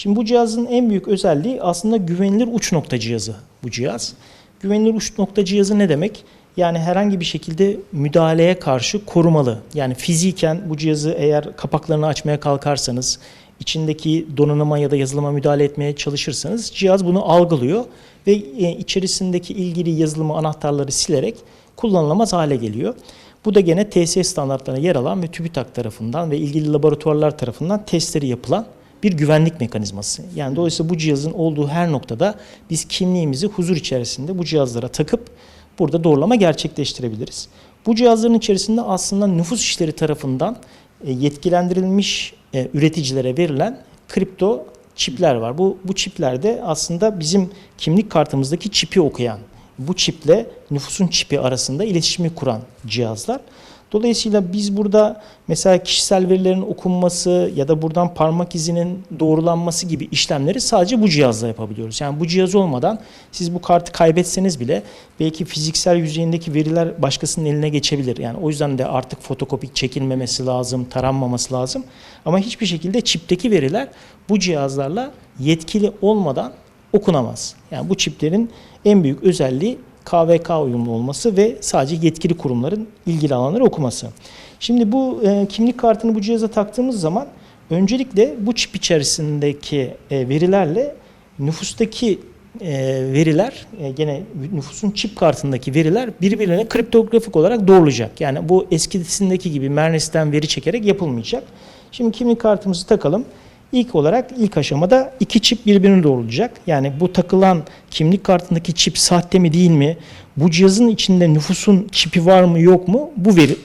Şimdi bu cihazın en büyük özelliği aslında güvenilir uç nokta cihazı bu cihaz. Güvenilir uç nokta cihazı ne demek? Yani herhangi bir şekilde müdahaleye karşı korumalı. Yani fiziken bu cihazı eğer kapaklarını açmaya kalkarsanız, içindeki donanıma ya da yazılıma müdahale etmeye çalışırsanız cihaz bunu algılıyor ve e, içerisindeki ilgili yazılımı anahtarları silerek kullanılamaz hale geliyor. Bu da gene TSE standartlarına yer alan ve TÜBİTAK tarafından ve ilgili laboratuvarlar tarafından testleri yapılan bir güvenlik mekanizması. Yani dolayısıyla bu cihazın olduğu her noktada biz kimliğimizi huzur içerisinde bu cihazlara takıp burada doğrulama gerçekleştirebiliriz. Bu cihazların içerisinde aslında nüfus işleri tarafından e, yetkilendirilmiş e, üreticilere verilen kripto çipler var. Bu, bu çiplerde aslında bizim kimlik kartımızdaki çipi okuyan, bu çiple nüfusun çipi arasında iletişimi kuran cihazlar. Dolayısıyla biz burada mesela kişisel verilerin okunması ya da buradan parmak izinin doğrulanması gibi işlemleri sadece bu cihazla yapabiliyoruz. Yani bu cihaz olmadan siz bu kartı kaybetseniz bile belki fiziksel yüzeyindeki veriler başkasının eline geçebilir. Yani o yüzden de artık fotokopi çekilmemesi lazım, taranmaması lazım. Ama hiçbir şekilde çipteki veriler bu cihazlarla yetkili olmadan okunamaz. Yani bu çiplerin en büyük özelliği KVK uyumlu olması ve sadece yetkili kurumların ilgili alanları okuması. Şimdi bu e, kimlik kartını bu cihaza taktığımız zaman öncelikle bu çip içerisindeki e, verilerle nüfustaki e, veriler e, gene nüfusun çip kartındaki veriler birbirine kriptografik olarak doğrulacak. Yani bu eskisindeki gibi Mernes'ten veri çekerek yapılmayacak. Şimdi kimlik kartımızı takalım. İlk olarak ilk aşamada iki çip birbirini doğrulacak. Yani bu takılan kimlik kartındaki çip sahte mi değil mi? Bu cihazın içinde nüfusun çipi var mı yok mu? Bu veri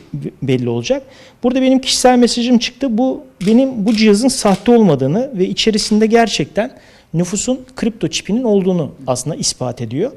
belli olacak. Burada benim kişisel mesajım çıktı. Bu benim bu cihazın sahte olmadığını ve içerisinde gerçekten nüfusun kripto çipinin olduğunu aslında ispat ediyor.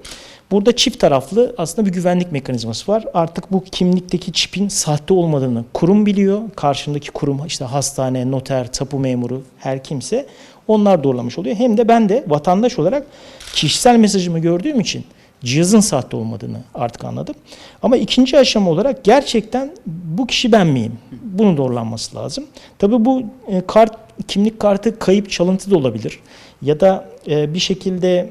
Burada çift taraflı aslında bir güvenlik mekanizması var. Artık bu kimlikteki çipin sahte olmadığını kurum biliyor. Karşındaki kurum işte hastane, noter, tapu memuru her kimse onlar doğrulamış oluyor. Hem de ben de vatandaş olarak kişisel mesajımı gördüğüm için cihazın sahte olmadığını artık anladım. Ama ikinci aşama olarak gerçekten bu kişi ben miyim? Bunun doğrulanması lazım. Tabii bu e, kart kimlik kartı kayıp çalıntı da olabilir. Ya da e, bir şekilde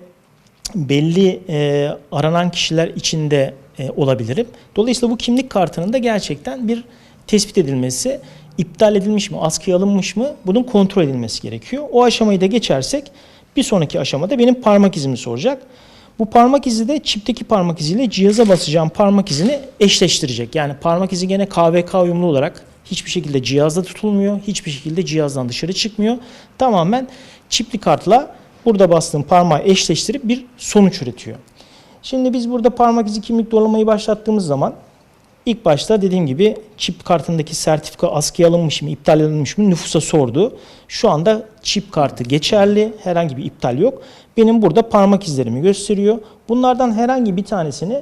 belli e, aranan kişiler içinde e, olabilirim. Dolayısıyla bu kimlik kartının da gerçekten bir tespit edilmesi, iptal edilmiş mi, askıya alınmış mı bunun kontrol edilmesi gerekiyor. O aşamayı da geçersek bir sonraki aşamada benim parmak izimi soracak. Bu parmak izi de çipteki parmak iziyle cihaza basacağım parmak izini eşleştirecek. Yani parmak izi gene KVK uyumlu olarak hiçbir şekilde cihazda tutulmuyor, hiçbir şekilde cihazdan dışarı çıkmıyor. Tamamen çipli kartla burada bastığım parmağı eşleştirip bir sonuç üretiyor. Şimdi biz burada parmak izi kimlik doğrulamayı başlattığımız zaman ilk başta dediğim gibi çip kartındaki sertifika askıya alınmış mı, iptal edilmiş mi nüfusa sordu. Şu anda çip kartı geçerli, herhangi bir iptal yok. Benim burada parmak izlerimi gösteriyor. Bunlardan herhangi bir tanesini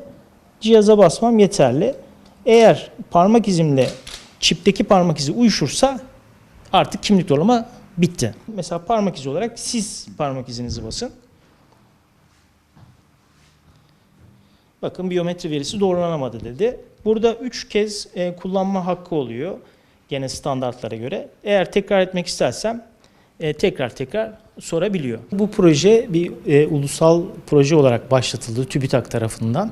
cihaza basmam yeterli. Eğer parmak izimle çipteki parmak izi uyuşursa artık kimlik doğrulama bitti. Mesela parmak izi olarak siz parmak izinizi basın. Bakın biyometri verisi doğrulanamadı dedi. Burada 3 kez e, kullanma hakkı oluyor gene standartlara göre. Eğer tekrar etmek istersem e, tekrar tekrar sorabiliyor. Bu proje bir e, ulusal proje olarak başlatıldı TÜBİTAK tarafından.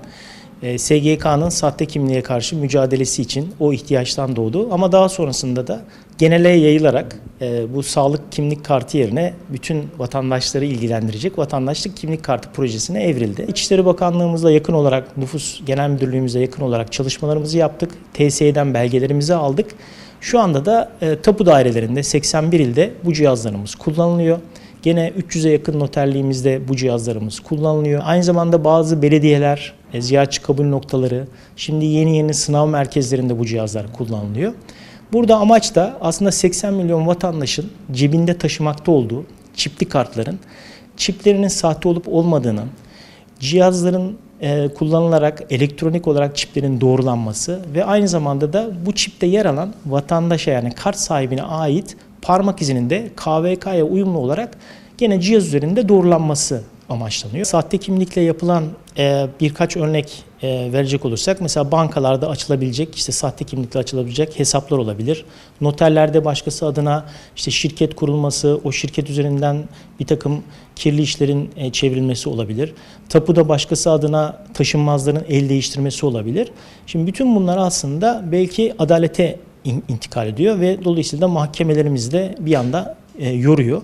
E, SGK'nın sahte kimliğe karşı mücadelesi için o ihtiyaçtan doğdu. Ama daha sonrasında da genele yayılarak e, bu sağlık kimlik kartı yerine bütün vatandaşları ilgilendirecek vatandaşlık kimlik kartı projesine evrildi. İçişleri Bakanlığımızla yakın olarak, Nüfus Genel Müdürlüğümüzle yakın olarak çalışmalarımızı yaptık. TSE'den belgelerimizi aldık. Şu anda da e, tapu dairelerinde 81 ilde bu cihazlarımız kullanılıyor. Gene 300'e yakın noterliğimizde bu cihazlarımız kullanılıyor. Aynı zamanda bazı belediyeler, ziyaretçi kabul noktaları, şimdi yeni yeni sınav merkezlerinde bu cihazlar kullanılıyor. Burada amaç da aslında 80 milyon vatandaşın cebinde taşımakta olduğu çipli kartların çiplerinin sahte olup olmadığının, cihazların e, kullanılarak elektronik olarak çiplerin doğrulanması ve aynı zamanda da bu çipte yer alan vatandaşa yani kart sahibine ait parmak izinin de KVK'ya uyumlu olarak gene cihaz üzerinde doğrulanması amaçlanıyor. Sahte kimlikle yapılan e, birkaç örnek e, verecek olursak mesela bankalarda açılabilecek işte sahte kimlikle açılabilecek hesaplar olabilir. Noterlerde başkası adına işte şirket kurulması, o şirket üzerinden bir takım kirli işlerin e, çevrilmesi olabilir. Tapuda başkası adına taşınmazların el değiştirmesi olabilir. Şimdi bütün bunlar aslında belki adalete in- intikal ediyor ve dolayısıyla mahkemelerimizde bir anda e, yoruyor.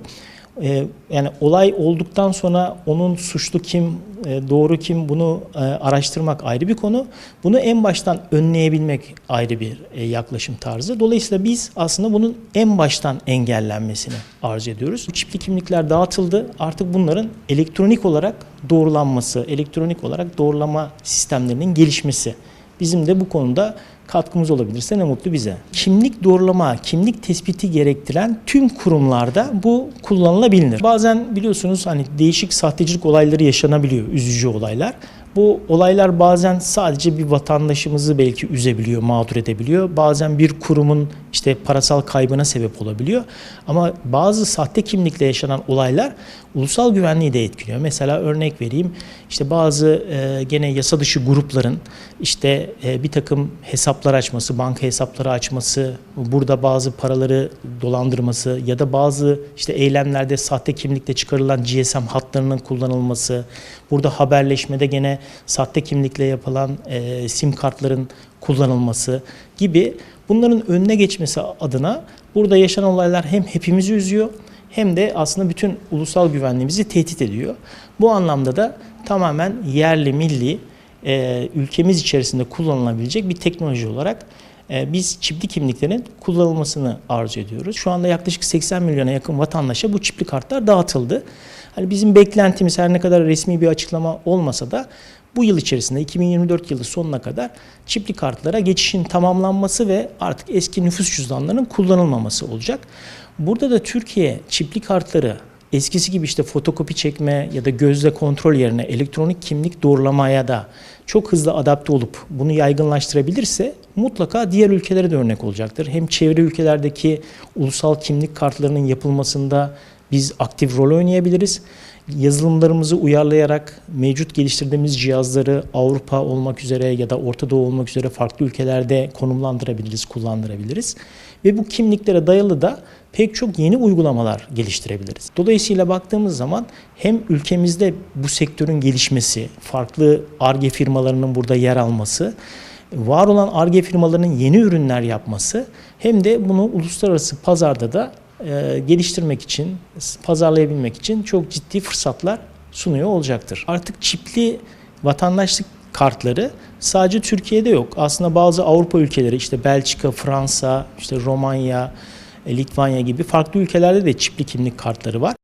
E, yani olay olduktan sonra onun suçlu kim, e, doğru kim bunu e, araştırmak ayrı bir konu. Bunu en baştan önleyebilmek ayrı bir e, yaklaşım tarzı. Dolayısıyla biz aslında bunun en baştan engellenmesini arzu ediyoruz. Çipli kimlikler dağıtıldı. Artık bunların elektronik olarak doğrulanması, elektronik olarak doğrulama sistemlerinin gelişmesi. Bizim de bu konuda katkımız olabilirse ne mutlu bize. Kimlik doğrulama, kimlik tespiti gerektiren tüm kurumlarda bu kullanılabilir. Bazen biliyorsunuz hani değişik sahtecilik olayları yaşanabiliyor, üzücü olaylar. Bu olaylar bazen sadece bir vatandaşımızı belki üzebiliyor, mağdur edebiliyor. Bazen bir kurumun işte parasal kaybına sebep olabiliyor. Ama bazı sahte kimlikle yaşanan olaylar ulusal güvenliği de etkiliyor. Mesela örnek vereyim. İşte bazı e, gene yasa dışı grupların işte e, bir takım hesaplar açması, banka hesapları açması, burada bazı paraları dolandırması ya da bazı işte eylemlerde sahte kimlikle çıkarılan GSM hatlarının kullanılması, burada haberleşmede gene sahte kimlikle yapılan e, sim kartların kullanılması gibi bunların önüne geçmesi adına burada yaşanan olaylar hem hepimizi üzüyor hem de aslında bütün ulusal güvenliğimizi tehdit ediyor. Bu anlamda da tamamen yerli milli e, ülkemiz içerisinde kullanılabilecek bir teknoloji olarak e, biz çipli kimliklerin kullanılmasını arzu ediyoruz. Şu anda yaklaşık 80 milyona yakın vatandaşa bu çipli kartlar dağıtıldı. Hani bizim beklentimiz her ne kadar resmi bir açıklama olmasa da bu yıl içerisinde 2024 yılı sonuna kadar çipli kartlara geçişin tamamlanması ve artık eski nüfus cüzdanlarının kullanılmaması olacak. Burada da Türkiye çipli kartları eskisi gibi işte fotokopi çekme ya da gözle kontrol yerine elektronik kimlik doğrulamaya da çok hızlı adapte olup bunu yaygınlaştırabilirse mutlaka diğer ülkelere de örnek olacaktır. Hem çevre ülkelerdeki ulusal kimlik kartlarının yapılmasında biz aktif rol oynayabiliriz. Yazılımlarımızı uyarlayarak mevcut geliştirdiğimiz cihazları Avrupa olmak üzere ya da Orta Doğu olmak üzere farklı ülkelerde konumlandırabiliriz, kullandırabiliriz. Ve bu kimliklere dayalı da pek çok yeni uygulamalar geliştirebiliriz. Dolayısıyla baktığımız zaman hem ülkemizde bu sektörün gelişmesi, farklı ARGE firmalarının burada yer alması, var olan ARGE firmalarının yeni ürünler yapması hem de bunu uluslararası pazarda da e, geliştirmek için, pazarlayabilmek için çok ciddi fırsatlar sunuyor olacaktır. Artık çipli vatandaşlık kartları sadece Türkiye'de yok. Aslında bazı Avrupa ülkeleri işte Belçika, Fransa, işte Romanya, e, Litvanya gibi farklı ülkelerde de çipli kimlik kartları var.